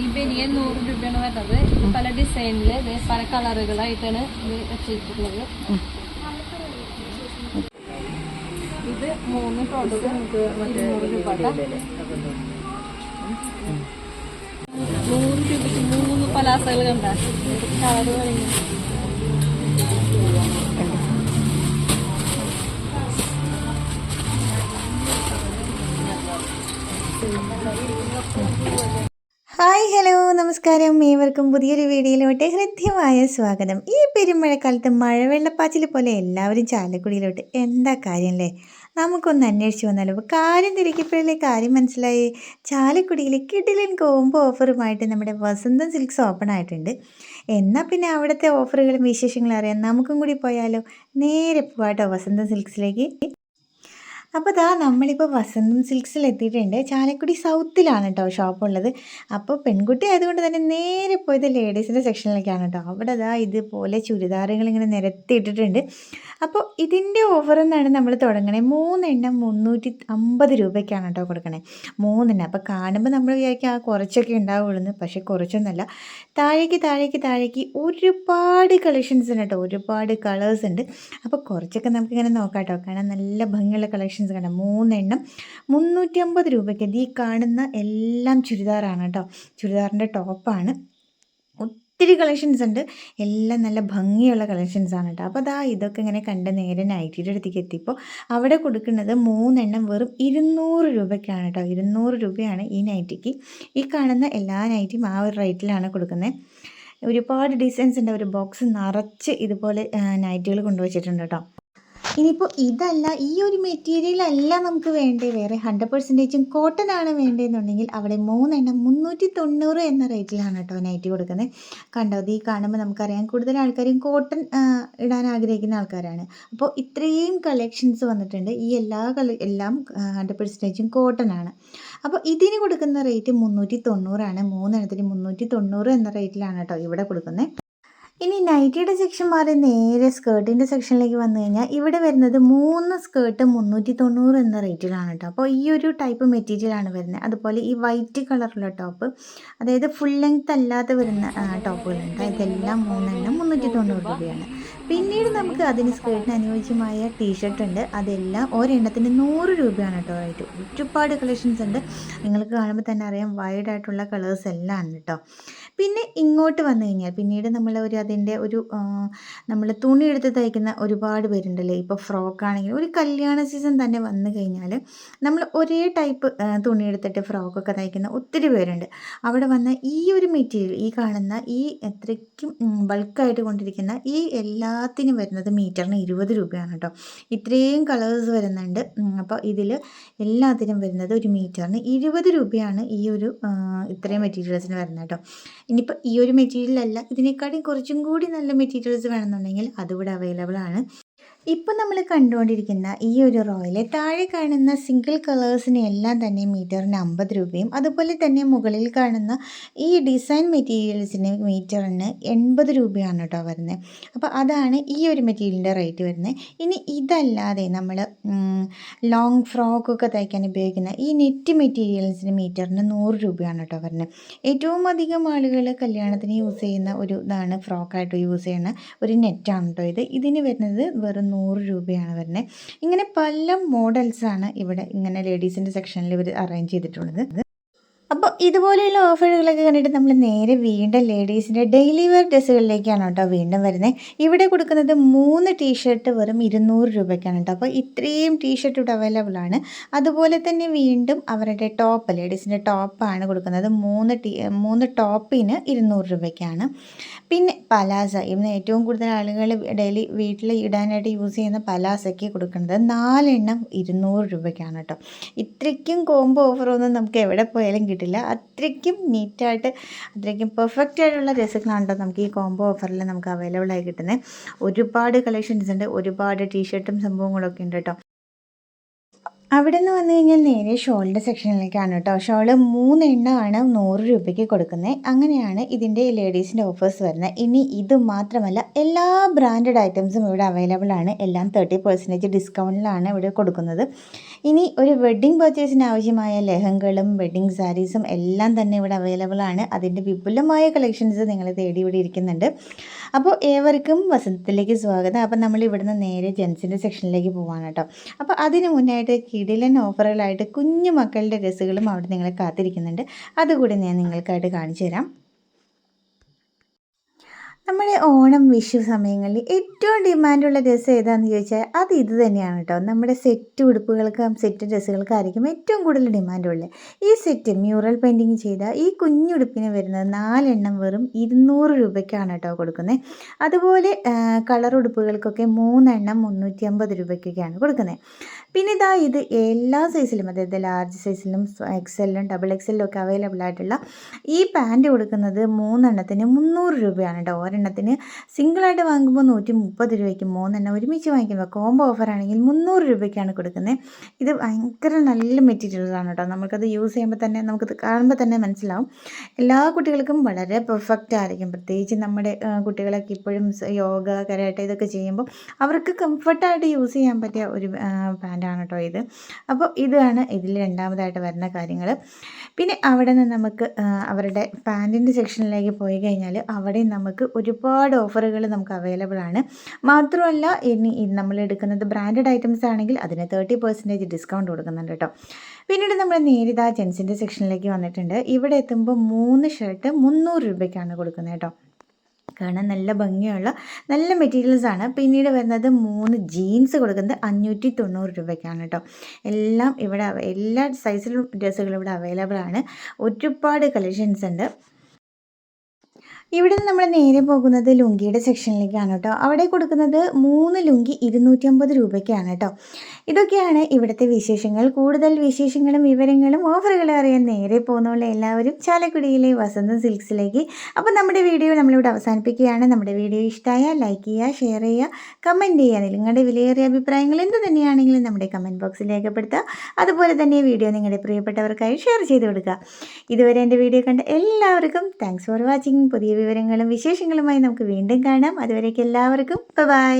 ഈ ബനിയൻ നൂറ് രൂപയാണ് വരുന്നത്. പല ഡിസൈനിൽ പല കളറുകളായിട്ടാണ് ഇത് വെച്ചിട്ടുള്ളത് ഇത് മൂന്ന് പ്രോഡക്റ്റ് നമുക്ക് ഇരുന്നൂറ് രൂപ നൂറ് രൂപയ്ക്ക് മൂന്ന് പലാസകൾ കണ്ട. കളറ് കഴിഞ്ഞു. ഹായ് ഹലോ നമസ്കാരം. ഏവർക്കും പുതിയൊരു വീഡിയോയിലോട്ട് ഹൃദ്യമായ സ്വാഗതം. ഈ പെരുമഴക്കാലത്ത് മഴവെള്ളപ്പാച്ചിൽ പോലെ എല്ലാവരും ചാലക്കുടിയിലോട്ട് എന്താ കാര്യം അല്ലേ നമുക്കൊന്ന് അന്വേഷിച്ച് വന്നാലോ? കാര്യം തിരക്കിയപ്പോഴല്ലേ കാര്യം മനസ്സിലായി? ചാലക്കുടിയിൽ കിടിലൻ കോംബോ ഓഫറുമായിട്ട് നമ്മുടെ വസന്ത സിൽക്സ് ഓപ്പൺ ആയിട്ടുണ്ട്. എന്നാൽ പിന്നെ അവിടുത്തെ ഓഫറുകളും വിശേഷങ്ങളും അറിയാൻ നമുക്കും കൂടി പോയാലോ? നേരെ പോവാട്ടോ വസന്ത സിൽക്സിലേക്ക്. അപ്പോൾ ദാ നമ്മളിപ്പോൾ വസന്തം സിൽക്സിൽ എത്തിയിട്ടുണ്ട് ചാലക്കുടി സൗത്തിലാണ് കേട്ടോ ഷോപ്പുള്ളത്. അപ്പോൾ പെൺകുട്ടി ആയതുകൊണ്ട് തന്നെ നേരെ പോയത് ലേഡീസിന്റെ സെക്ഷനിലേക്കാണ് കേട്ടോ. അവിടെ ദാ ഇതുപോലെ ചുരിദാറുകൾ ഇങ്ങനെ നിരത്തിയിട്ടിട്ടുണ്ട് അപ്പോൾ ഇതിന്റെ ഓഫർ എന്നാണ് നമ്മൾ തുടങ്ങണേ. മൂന്നെണ്ണം മുന്നൂറ്റി അമ്പത് രൂപയ്ക്കാണ് കേട്ടോ കൊടുക്കണേ. മൂന്നെണ്ണം. അപ്പോൾ കാണുമ്പോൾ നമ്മൾ വിചാരിക്കും ആ കുറച്ചൊക്കെ ഉണ്ടാവുള്ളൂ പക്ഷേ കുറച്ചൊന്നുമല്ല. താഴേക്ക് താഴേക്ക് താഴേക്ക് ഒരുപാട് കളക്ഷൻസ് ഉണ്ട് കേട്ടോ. ഒരുപാട് കളേഴ്സ് ഉണ്ട്. അപ്പോൾ കുറച്ചൊക്കെ നമുക്കിങ്ങനെ നോക്കാം കേട്ടോ. കാരണം നല്ല ഭംഗിയുള്ള കളക്ഷൻസ് കണ്ട മൂന്നെണ്ണം. മുന്നൂറ്റി അമ്പത് രൂപയ്ക്ക് ഈ കാണുന്ന എല്ലാം ചുരിദാറാണ് കേട്ടോ. ചുരിദാറിന്റെ ടോപ്പാണ് ഒത്തിരി കളക്ഷൻസ് ഉണ്ട്. എല്ലാം നല്ല ഭംഗിയുള്ള കളക്ഷൻസ് ആണ് കേട്ടോ. അപ്പോൾ അതാ ഇതൊക്കെ ഇങ്ങനെ കണ്ട് നേരെ നൈറ്റിയുടെ അടുത്തേക്ക് എത്തിയപ്പോൾ അവിടെ കൊടുക്കുന്നത് മൂന്നെണ്ണം വെറും ഇരുന്നൂറ് രൂപയ്ക്കാണ് കേട്ടോ. ഇരുന്നൂറ് രൂപയാണ് ഈ നൈറ്റിക്ക് ഈ കാണുന്ന എല്ലാ നൈറ്റിയും ആ ഒരു റേറ്റിലാണ് കൊടുക്കുന്നത്. ഒരുപാട് ഡിസൈൻസ് ഉണ്ട്. ഒരു ബോക്സ് നിറച്ച് ഇതുപോലെ നൈറ്റുകൾ കൊണ്ടുവച്ചിട്ടുണ്ട് കേട്ടോ. ഇനിയിപ്പോൾ ഇതല്ല ഈ ഒരു മെറ്റീരിയൽ അല്ല നമുക്ക് വേണ്ടേ. വേറെ ഹൺഡ്രഡ് പെർസെന്റേജും കോട്ടൺ ആണ് വേണ്ടതെന്നുണ്ടെങ്കിൽ അവിടെ മൂന്നെണ്ണം മുന്നൂറ്റി തൊണ്ണൂറ് എന്ന റേറ്റിലാണ് കേട്ടോ നൈറ്റി കൊടുക്കുന്നത്. കണ്ടോ ഈ കാണുമ്പോൾ നമുക്കറിയാം കൂടുതൽ ആൾക്കാരും കോട്ടൺ ഇടാൻ ആഗ്രഹിക്കുന്ന ആൾക്കാരാണ്. അപ്പോൾ ഇത്രയും കളക്ഷൻസ് വന്നിട്ടുണ്ട്. ഈ എല്ലാ കള എല്ലാം ഹൺഡ്രഡ് പെർസെന്റേജും കോട്ടൺ ആണ്. അപ്പോൾ ഇതിന് കൊടുക്കുന്ന റേറ്റ് മുന്നൂറ്റി തൊണ്ണൂറാണ് മൂന്നെണ്ണത്തിന് മുന്നൂറ്റി തൊണ്ണൂറ് എന്ന റേറ്റിലാണ് കേട്ടോ ഇവിടെ കൊടുക്കുന്നത്. ഇനി നൈറ്റിയുടെ സെക്ഷൻ മാറി നേരെ സ്കേർട്ടിന്റെ സെക്ഷനിലേക്ക് വന്നു കഴിഞ്ഞാൽ ഇവിടെ വരുന്നത് മൂന്ന് സ്കേർട്ട് മുന്നൂറ്റി തൊണ്ണൂറ് എന്ന റേറ്റിലാണ് കേട്ടോ. അപ്പോൾ ഈ ഒരു ടൈപ്പ് മെറ്റീരിയലാണ് വരുന്നത്. അതുപോലെ ഈ വൈറ്റ് കളറുള്ള ടോപ്പ് അതായത് ഫുൾ ലെങ്ത് അല്ലാതെ വരുന്ന ടോപ്പുകളുണ്ട് ഇതെല്ലാം മൂന്നെണ്ണം മുന്നൂറ്റി തൊണ്ണൂറ് രൂപയാണ്. പിന്നീട് നമുക്ക് അതിന് സ്കേർട്ടിന് അനുയോജ്യമായ ടീഷർട്ട് ഉണ്ട്. അതെല്ലാം ഒരെണ്ണത്തിന് നൂറ് രൂപയാണ് കേട്ടോ. റേറ്റ് ഒരുപാട് കളക്ഷൻസ് ഉണ്ട്. നിങ്ങൾക്ക് കാണുമ്പോൾ തന്നെ അറിയാം വൈഡ് ആയിട്ടുള്ള കളേഴ്സ് എല്ലാം ഉണ്ട് കേട്ടോ. പിന്നെ ഇങ്ങോട്ട് വന്നു കഴിഞ്ഞാൽ പിന്നീട് നമ്മൾ ഒരു അതിന്റെ ഒരു നമ്മൾ തുണി എടുത്ത് തയ്ക്കുന്ന ഒരുപാട് പേരുണ്ടല്ലേ? ഇപ്പോൾ ഫ്രോക്ക് ആണെങ്കിൽ ഒരു കല്യാണ സീസൺ തന്നെ വന്നു കഴിഞ്ഞാൽ നമ്മൾ ഒരേ ടൈപ്പ് തുണി എടുത്തിട്ട് ഫ്രോക്കൊക്കെ തയ്ക്കുന്ന ഒത്തിരി പേരുണ്ട്. അവിടെ വന്ന ഈ ഒരു മെറ്റീരിയൽ ഈ കാണുന്ന ഈ എത്രയ്ക്കും ബൾക്കായിട്ട് കൊണ്ടിരിക്കുന്ന ഈ എല്ലാത്തിനും വരുന്നത് മീറ്ററിന് ഇരുപത് രൂപയാണ് കേട്ടോ. ഇത്രയും കളേഴ്സ് വരുന്നുണ്ട്. അപ്പോൾ ഇതിൽ എല്ലാത്തിനും വരുന്നത് ഒരു മീറ്ററിന് ഇരുപത് രൂപയാണ് ഈ ഒരു ഇത്രയും മെറ്റീരിയൽസിന് വരുന്നത് കേട്ടോ. ഇനിയിപ്പോൾ ഈ ഒരു മെറ്റീരിയലല്ല ഇതിനേക്കാളും കുറച്ചും കൂടി നല്ല മെറ്റീരിയൽസ് വേണമെന്നുണ്ടെങ്കിൽ അതിവിടെ അവൈലബിൾ ആണ്. ഇപ്പം നമ്മൾ കണ്ടുകൊണ്ടിരിക്കുന്ന ഈ ഒരു റോയിലെ താഴെ കാണുന്ന സിംഗിൾ കളേഴ്സിന് എല്ലാം തന്നെ മീറ്ററിന് അമ്പത് രൂപയും അതുപോലെ തന്നെ മുകളിൽ കാണുന്ന ഈ ഡിസൈൻ മെറ്റീരിയൽസിന് മീറ്ററിന് എൺപത് രൂപയാണ് കേട്ടോ വരുന്നത് അപ്പോൾ അതാണ് ഈ ഒരു മെറ്റീരിയലിന്റെ റേറ്റ് വരുന്നത് ഇനി ഇതല്ലാതെ നമ്മൾ ലോങ് ഫ്രോക്കൊക്കെ തയ്ക്കാൻ ഉപയോഗിക്കുന്ന ഈ നെറ്റ് മെറ്റീരിയൽസിന് മീറ്ററിന് നൂറ് രൂപയാണ് കേട്ടോ വരുന്നത് ഏറ്റവും അധികം ആളുകൾ കല്യാണത്തിന് യൂസ് ചെയ്യുന്ന ഒരു ഇതാണ് ഫ്രോക്കായിട്ട് യൂസ് ചെയ്യുന്ന ഒരു നെറ്റാണ് കേട്ടോ ഇത്. ഇതിന് വരുന്നത് വെറും നൂറ് രൂപയാണ് വരുന്നത്. ഇങ്ങനെ പല മോഡൽസാണ് ഇവിടെ ഇങ്ങനെ ലേഡീസിന്റെ സെക്ഷനിൽ ഇവർ അറേഞ്ച് ചെയ്തിട്ടുള്ളത്. അപ്പോൾ ഇതുപോലെയുള്ള ഓഫറുകളൊക്കെ കണ്ടിട്ട് നമ്മൾ നേരെ വീണ്ടും ലേഡീസിന്റെ ഡെയിലി വെയർ ഡ്രസ്സുകളിലേക്കാണ് കേട്ടോ വീണ്ടും വരുന്നത് ഇവിടെ കൊടുക്കുന്നത് മൂന്ന് ടീഷർട്ട് വെറും ഇരുന്നൂറ് രൂപയ്ക്കാണ് കേട്ടോ. അപ്പോൾ ഇത്രയും ടീഷർട്ട് ഇവിടെ അവൈലബിൾ ആണ്. അതുപോലെ തന്നെ വീണ്ടും അവരുടെ ടോപ്പ് ലേഡീസിന്റെ ടോപ്പാണ് കൊടുക്കുന്നത്. മൂന്ന് ടീ മൂന്ന് ടോപ്പിന് ഇരുന്നൂറ് രൂപയ്ക്കാണ്. പിന്നെ പലാസ ഇന്ന് ഏറ്റവും കൂടുതൽ ആളുകൾ ഡെയിലി വീട്ടിൽ ഇടാനായിട്ട് യൂസ് ചെയ്യുന്ന പലാസയ്ക്ക് കൊടുക്കുന്നത് നാലെണ്ണം ഇരുന്നൂറ് രൂപയ്ക്കാണ് കേട്ടോ. ഇത്രയ്ക്കും കോംബോ ഓഫറൊന്നും നമുക്ക് എവിടെ പോയാലും കിട്ടില്ല അത്രയ്ക്കും നീറ്റായിട്ട് അത്രയ്ക്കും പെർഫെക്റ്റ് ആയിട്ടുള്ള ഡ്രസ്സുകളാണ് കേട്ടോ നമുക്ക് ഈ കോംബോ ഓഫറിൽ നമുക്ക് അവൈലബിൾ ആയി കിട്ടുന്നത് ഒരുപാട് കളക്ഷൻസ് ഉണ്ട് ഒരുപാട് ടീഷർട്ടും സംഭവങ്ങളൊക്കെ ഉണ്ട് കേട്ടോ. അവിടെ നിന്ന് വന്നു കഴിഞ്ഞാൽ നേരെ ഷോളിന്റെ സെക്ഷനിലേക്കാണ് കേട്ടോ. ഷോൾ മൂന്നെണ്ണമാണ് നൂറ് രൂപയ്ക്ക് കൊടുക്കുന്നത്. അങ്ങനെയാണ് ഇതിന്റെ ലേഡീസിന്റെ ഓഫേഴ്സ് വരുന്നത്. ഇനി ഇത് മാത്രമല്ല എല്ലാ ബ്രാൻഡഡ് ഐറ്റംസും ഇവിടെ അവൈലബിൾ ആണ്. എല്ലാം തേർട്ടി പെർസെന്റേജ് ഡിസ്കൗണ്ടിലാണ് ഇവിടെ കൊടുക്കുന്നത്. ഇനി ഒരു വെഡ്ഡിംഗ് പർച്ചേസിന് ആവശ്യമായ ലെഹങ്കളും വെഡ്ഡിംഗ് സാരീസും എല്ലാം തന്നെ ഇവിടെ അവൈലബിൾ ആണ്. അതിന്റെ വിപുലമായ കളക്ഷൻസ് നിങ്ങൾ തേടി ഇവിടെ ഇരിക്കുന്നുണ്ട്. അപ്പോൾ ഏവർക്കും വസന്തത്തിലേക്ക് സ്വാഗതം. അപ്പോൾ നമ്മൾ ഇവിടുന്ന് നേരെ ജെൻസിന്റെ സെക്ഷനിലേക്ക് പോവാണ് കേട്ടോ. അപ്പോൾ അതിന് മുന്നായിട്ട് കിടിലൻ ഓഫറുകളായിട്ട് കുഞ്ഞു മക്കളുടെ ഡ്രസ്സുകളും അവിടെ നിങ്ങളെ കാത്തിരിക്കുന്നുണ്ട്. അതുകൂടി ഞാൻ നിങ്ങൾക്കായിട്ട് കാണിച്ചു തരാം. നമ്മുടെ ഓണം വിഷു സമയങ്ങളിൽ ഏറ്റവും ഡിമാൻഡുള്ള ഡ്രസ്സ് ഏതാണെന്ന് ചോദിച്ചാൽ അത് ഇത് തന്നെയാണ് കേട്ടോ. നമ്മുടെ സെറ്റ് ഉടുപ്പുകൾക്കും സെറ്റ് ഡ്രസ്സുകൾക്കായിരിക്കും ഏറ്റവും കൂടുതൽ ഡിമാൻഡുള്ളത്. ഈ സെറ്റ് മ്യൂറൽ പെയിന്റിങ് ചെയ്ത ഈ കുഞ്ഞുടുപ്പിന് വരുന്നത് നാലെണ്ണം വെറും ഇരുന്നൂറ് രൂപയ്ക്കാണ് കേട്ടോ കൊടുക്കുന്നത്. അതുപോലെ കളർ ഉടുപ്പുകൾക്കൊക്കെ മൂന്നെണ്ണം മുന്നൂറ്റി അമ്പത് രൂപയ്ക്കൊക്കെയാണ് കൊടുക്കുന്നത്. പിന്നെ ഇതാ ഇത് എല്ലാ സൈസിലും അതായത് ലാർജ് സൈസിലും എക്സലിലും ഡബിൾ എക്സലിലും ഒക്കെ അവൈലബിൾ ആയിട്ടുള്ള ഈ പാന്റ് കൊടുക്കുന്നത് മൂന്നെണ്ണത്തിന് മുന്നൂറ് രൂപയാണ് കേട്ടോ. ഒരെണ്ണത്തിന് സിംഗിളായിട്ട് വാങ്ങുമ്പോൾ നൂറ്റി മുപ്പത് രൂപയ്ക്ക് മൂന്നെണ്ണം ഒരുമിച്ച് വാങ്ങിക്കുമ്പോൾ കോംബോ ഓഫർ ആണെങ്കിൽ മുന്നൂറ് രൂപയ്ക്കാണ് കൊടുക്കുന്നത്. ഇത് ഭയങ്കര നല്ല മെറ്റീരിയലാണ് കേട്ടോ. നമുക്കത് യൂസ് ചെയ്യുമ്പോൾ തന്നെ നമുക്കത് കാണുമ്പോൾ തന്നെ മനസ്സിലാവും. എല്ലാ കുട്ടികൾക്കും വളരെ പെർഫെക്റ്റ് ആയിരിക്കും. പ്രത്യേകിച്ച് നമ്മുടെ കുട്ടികളൊക്കെ ഇപ്പോഴും യോഗ കരാട്ട ഇതൊക്കെ ചെയ്യുമ്പോൾ അവർക്ക് കംഫർട്ടായിട്ട് യൂസ് ചെയ്യാൻ പറ്റിയ ഒരു പാന്റാണ് കേട്ടോ ഇത്. അപ്പോൾ ഇതാണ് ഇതിൽ രണ്ടാമതായിട്ട് വരുന്ന കാര്യങ്ങൾ. പിന്നെ അവിടെ നിന്ന് നമുക്ക് അവരുടെ പാന്റിന്റെ സെക്ഷനിലേക്ക് പോയി കഴിഞ്ഞാൽ അവിടെ നമുക്ക് ഒരുപാട് ഓഫറുകൾ നമുക്ക് അവൈലബിൾ ആണ്. മാത്രമല്ല ഇനി നമ്മൾ എടുക്കുന്നത് ബ്രാൻഡഡ് ഐറ്റംസ് ആണെങ്കിൽ അതിന് തേർട്ടി പെർസെന്റേജ് ഡിസ്കൗണ്ട് കൊടുക്കുന്നുണ്ട് കേട്ടോ. പിന്നീട് നമ്മൾ നേരിത ജെൻസിന്റെ സെക്ഷനിലേക്ക് വന്നിട്ടുണ്ട്. ഇവിടെ എത്തുമ്പോൾ മൂന്ന് ഷർട്ട് മുന്നൂറ് രൂപയ്ക്കാണ് കൊടുക്കുന്നത് കേട്ടോ. കാണാൻ നല്ല ഭംഗിയുള്ള നല്ല മെറ്റീരിയൽസ് ആണ്. പിന്നീട് വരുന്നത് മൂന്ന് ജീൻസ് കൊടുക്കുന്നത് അഞ്ഞൂറ്റി തൊണ്ണൂറ് രൂപയ്ക്കാണ് കേട്ടോ. എല്ലാം ഇവിടെ എല്ലാ സൈസിലും ഡ്രസ്സുകളും ഇവിടെ അവൈലബിൾ ആണ്. ഒരുപാട് കളക്ഷൻസ് ഉണ്ട്. ഇവിടെ നിന്ന് നമ്മൾ നേരെ പോകുന്നത് ലുങ്കിയുടെ സെക്ഷനിലേക്കാണ് കേട്ടോ. അവിടെ കൊടുക്കുന്നത് മൂന്ന് ലുങ്കി ഇരുന്നൂറ്റമ്പത് രൂപയ്ക്കാണ് കേട്ടോ. ഇതൊക്കെയാണ് ഇവിടുത്തെ വിശേഷങ്ങൾ. കൂടുതൽ വിശേഷങ്ങളും വിവരങ്ങളും ഓഫറുകളും അറിയാൻ നേരെ പോകുന്നുള്ള എല്ലാവരും ചാലക്കുടിയിലെ വസന്തം സിൽക്സിലേക്ക്. അപ്പോൾ നമ്മുടെ വീഡിയോ നമ്മളിവിടെ അവസാനിപ്പിക്കുകയാണ്. നമ്മുടെ വീഡിയോ ഇഷ്ടമായാൽ ലൈക്ക് ചെയ്യുക ഷെയർ ചെയ്യുക കമന്റ് ചെയ്യുക. നിങ്ങളുടെ വിലയേറിയ അഭിപ്രായങ്ങൾ എന്ത് തന്നെയാണെങ്കിലും നമ്മുടെ കമന്റ് ബോക്സിൽ രേഖപ്പെടുത്തുക. അതുപോലെ തന്നെ വീഡിയോ നിങ്ങളുടെ പ്രിയപ്പെട്ടവർക്കായി ഷെയർ ചെയ്ത് കൊടുക്കുക. ഇതുവരെ എന്റെ വീഡിയോ കണ്ട എല്ലാവർക്കും താങ്ക്സ് ഫോർ വാച്ചിങ് പുതിയ വിവരങ്ങളും വിശേഷങ്ങളുമായി നമുക്ക് വീണ്ടും കാണാം. അതുവരേക്കും എല്ലാവർക്കും. ബൈ